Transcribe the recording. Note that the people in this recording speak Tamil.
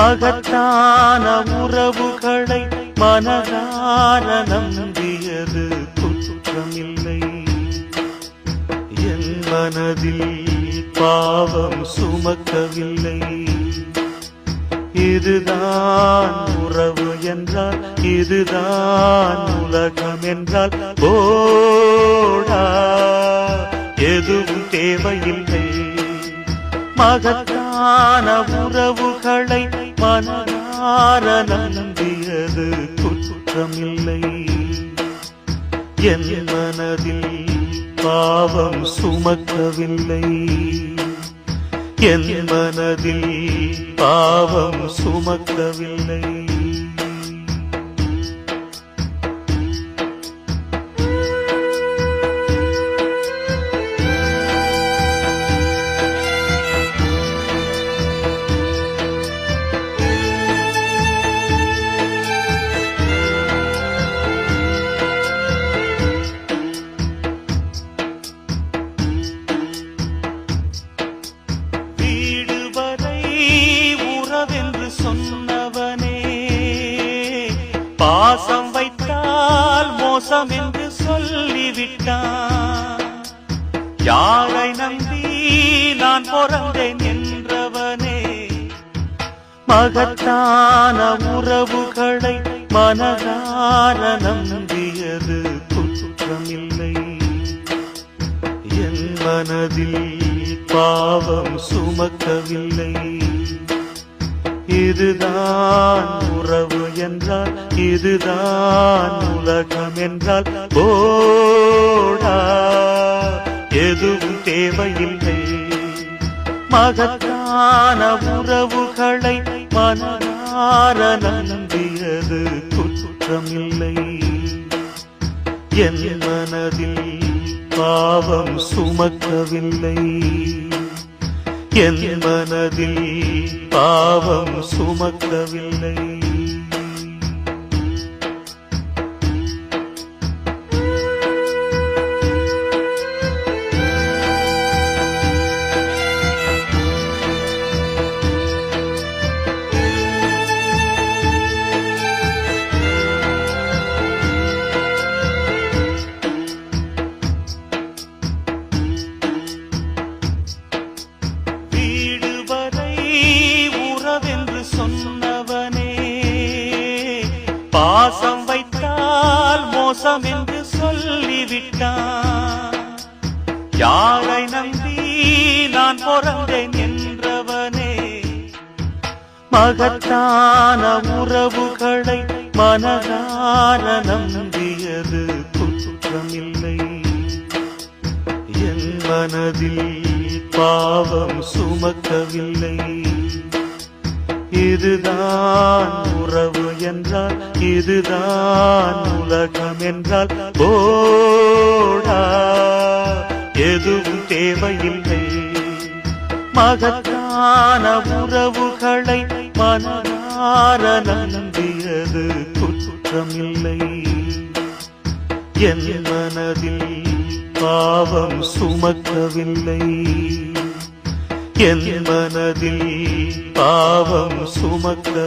பகத்தான உறவுகளை மனதார நம்பியது குற்றமில்லை. என் மனதில் பாவம் சுமக்கவில்லை. இதுதான் உறவு என்றால் இதுதான் உலகம் என்றால் போடா எதுவும் தேவையில்லை. மகத்தான உறவுகளை மனதார நம்பியது குற்றமில்லை. என் மனதில் பாவம் சுமக்கவில்லை. என் மனதில் பாவம் சுமக்கவில்லை. பாசம் வைத்தால் மோசம் என்று சொல்லிவிட்டான். யாரை நம்பி நான் பிறந்தேன் என்றவனே. மகத்தான உறவுகளை மனதார நம்பியது குற்றமில்லை. என் மனதில் பாவம் சுமக்கவில்லை. இதுதான் உறவு என்றால் இதுதான் உலகம் என்றால் போடா. எதுவும் தேவையில்லை. மகத்தான உறவுகளை மனதார நம்பியது குற்றமில்லை. என் மனதில் பாவம் சுமக்கவில்லை. என் மனதில் பாவம் சுமக்கவில்லை. வைத்தால் மோசம் என்று சொல்லிவிட்டான். யாரை நம்பி நான் பிறந்தேன் என்றவனே. மகத்தான உறவுகளை மனதார நம்பியது குற்றமில்லை. என் மனதில் பாவம் சுமக்கவில்லை. இதுதான் உறவு என்றால் இதுதான் உலகம் என்றால் போடா. எதுவும் தேவையில்லை. மகத்தான உறவுகளை மனதார நம்பியது குற்றமில்லை. என் மனதில் பாவம் சுமக்கவில்லை. என் மனதில் பாவம் சுமக்க